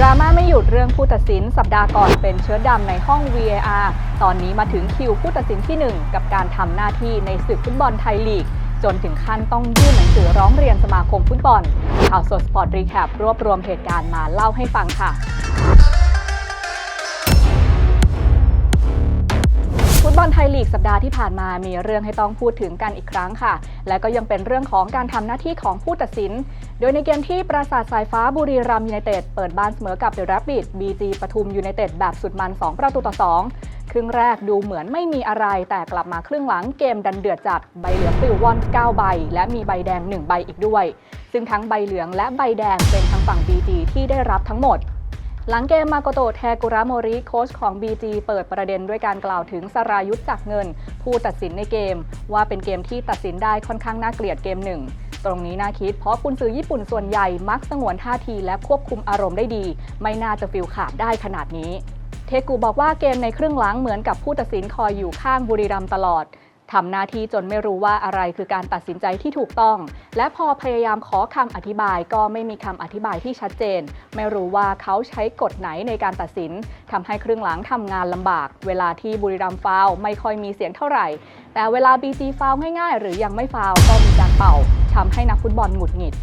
ดราม่าไม่หยุดเรื่องผู้ตัดสิน สัปดาห์ก่อนเป็นเชื้อดำในห้อง VAR ตอนนี้มาถึงคิวผู้ตัดสินที่ 1 กับการทำหน้าที่ในศึกฟุตบอลไทยลีก จนถึงขั้นต้องยื่นหนังสือร้องเรียนสมาคมฟุตบอลข่าวสดสปอร์ตรีแคปรวบรวมเหตุการณ์มาเล่าให้ฟังค่ะ บอลไทยลีกสัปดาห์ที่ผ่านมามีเรื่องให้ต้องพูดถึงกันอีกครั้งค่ะ และก็ยังเป็นเรื่องของการทำหน้าที่ของผู้ตัดสิน โดยในเกมที่ปราสาทสายฟ้าบุรีรัมย์ยูไนเต็ดเปิดบ้านเสมอกับเดอะแรปปิดบีจีปทุมยูไนเต็ดแบบสุดมัน 2 ประตูต่อ 2 ครึ่งแรกดูเหมือนไม่มีอะไร แต่กลับมาครึ่งหลังเกมดันเดือดจัดใบเหลืองปลิวว่อน 9 ใบ และมีใบแดง 1 ใบอีกด้วย ซึ่งทั้งใบเหลืองและใบแดงเป็นทางฝั่ง BG ที่ได้รับทั้งหมด หลังเกมมาโกโตะแทกุระโมริโค้ชของ BG เปิดประเด็นด้วยการกล่าวถึงสรายุทธจักเงิน ผู้ตัดสินในเกม ว่าเป็นเกมที่ตัดสินได้ค่อนข้างน่าเกลียดเกมหนึ่งตรงนี้น่าคิดเพราะกุนซือญี่ปุ่นส่วนใหญ่มักสงวนท่าทีและควบคุมอารมณ์ได้ดี ไม่น่าจะฟิลขาดได้ขนาดนี้ เทกูบอกว่าเกมในครึ่งหลังเหมือนกับผู้ตัดสินคอยอยู่ข้างบุรีรัมตลอด ทำหน้าที่จนไม่รู้ว่าอะไรคือการตัดสินใจที่ถูกต้อง และพอพยายามขอคำอธิบายก็ไม่มีคำอธิบายที่ชัดเจน ไม่รู้ว่าเขาใช้กฎไหนในการตัดสินทำให้ครึ่งหลังทำงานลำบาก เวลาที่บุรีรัมฟาวไม่ค่อยมีเสียงเท่าไหร่ แต่เวลา BG ฟาวง่ายๆ หรือยังไม่ฟาวก็มีการเป่า ทำให้นักฟุตบอลหงุดหงิด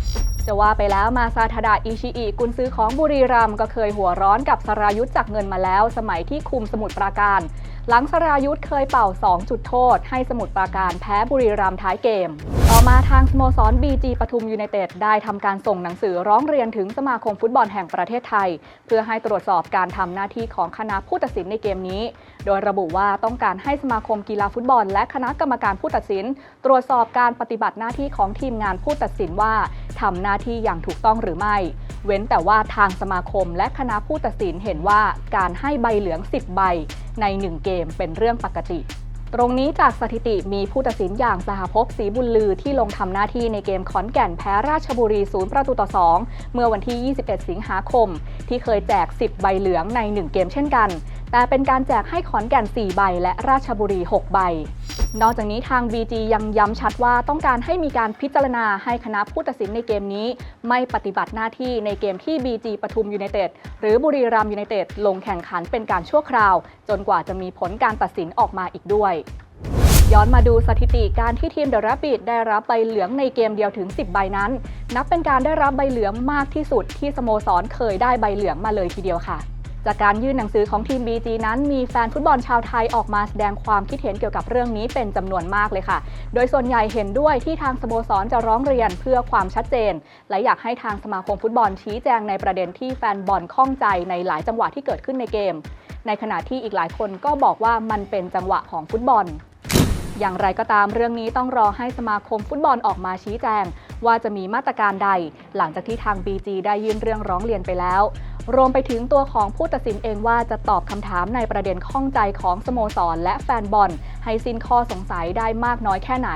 จะว่าไปแล้วมาซาทาดาอิชิอิกุนซื้อของบุรีรัมย์ก็เคยหัวร้อนกับสรายุทธจากเงินมาแล้ว สมัยที่คุมสมุทรปราการ หลังสรายุทธเคยเป่า 2 จุดโทษ ให้สมุทรปราการแพ้บุรีรัมย์ท้ายเกม ต่อมาทางสโมสร BG ปทุมยูไนเต็ดได้ทำการส่งหนังสือร้องเรียนถึงสมาคมฟุตบอลแห่งประเทศไทย เพื่อให้ตรวจสอบการทำหน้าที่ของคณะผู้ตัดสินในเกมนี้ โดยระบุว่าต้องการให้สมาคมกีฬาฟุตบอล และคณะกรรมการผู้ตัดสิน ตรวจสอบการปฏิบัติหน้าที่ของทีมงานผู้ตัดสินว่าทำหน้าที่อย่างถูกต้องหรือไม่ เว้นแต่ว่าทางสมาคมและคณะผู้ตัดสินเห็นว่าการให้ใบเหลือง 10 ใบใน 1 เกมเป็นเรื่องปกติ ตรงนี้จากสถิติมีผู้ตัดสินอย่างสหภพศรีบุญลือที่ลงทำหน้าที่ในเกมขอนแก่นแพ้ราชบุรีศูนย์ประตูต่อ 2 เมื่อวันที่ 21 สิงหาคม ที่เคยแจก 10 ใบเหลืองใน 1 เกมเช่นกัน แต่เป็นการแจกให้ขอนแก่น 4 ใบและราชบุรี 6 ใบ นอกจากนี้ทาง BG ยังย้ำชัดว่าต้องการให้มีการพิจารณาให้คณะผู้ตัดสินในเกมนี้ ไม่ปฏิบัติหน้าที่ในเกมที่ BG ปทุมยูไนเต็ดหรือบุรีรัมยูไนเต็ดลงแข่งขันเป็นการชั่วคราว จนกว่าจะมีผลการตัดสินออกมาอีกด้วยย้อนมาดูสถิติการที่ทีมเดอะ a บ b ิดได้รับใบเหลืองในเกมเดียวถึง 10 ใบนั้น นับเป็นการได้รับใบเหลืองมากที่สุดที่สโมสรเคยได้ใบเหลืองมาเลยทีเดียวค่ะ จากการยื่นหนังสือของทีม BG นั้น มีแฟนฟุตบอลชาวไทยออกมาแสดงความคิดเห็นเกี่ยวกับเรื่องนี้เป็นจำนวนมากเลยค่ะ โดยส่วนใหญ่เห็นด้วยที่ทางสโมสรจะร้องเรียนเพื่อความชัดเจน และอยากให้ทางสมาคมฟุตบอลชี้แจงในประเด็นที่แฟนบอลข้องใจในหลายจังหวะที่เกิดขึ้นในเกม ในขณะที่อีกหลายคนก็บอกว่ามันเป็นจังหวะของฟุตบอล อย่างไรก็ตามเรื่องนี้ต้องรอให้สมาคมฟุตบอลออกมาชี้แจง ว่าจะมีมาตรการใด หลังจากที่ทาง BG ได้ยื่นเรื่องร้องเรียนไปแล้ว รวมไปถึงตัวของผู้ตัดสินเองว่าจะตอบคำถามในประเด็นข้องใจของสโมสรและแฟนบอล ให้สิ้นข้อสงสัยได้มากน้อยแค่ไหน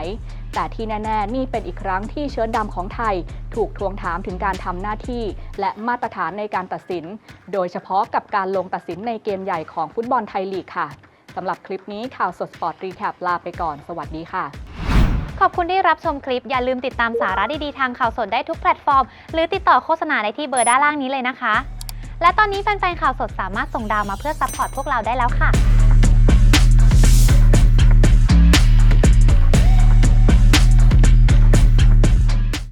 แต่ที่แน่ ๆ นี่เป็นอีกครั้งที่เชิ้ตดำของไทย ถูกทวงถามถึงการทำหน้าที่ และมาตรฐานในการตัดสิน โดยเฉพาะกับการลงตัดสินในเกมใหญ่ของฟุตบอลไทยลีกค่ะสำหรับคลิปนี้ข่าวสดสปอร์ตรีแคปลาไปก่อน สวัสดีค่ะ ขอบคุณที่รับชมคลิป อย่าลืมติดตามสาระดี ๆ ทางข่าวสดได้ทุกแพลตฟอร์ม หรือติดต่อโฆษณาได้ที่เบอร์ด้านล่างนี้เลยนะคะ และตอนนี้แฟนๆข่าวสดสามารถส่งดาวมาเพื่อซัพพอร์ตพวกเราได้แล้วค่ะ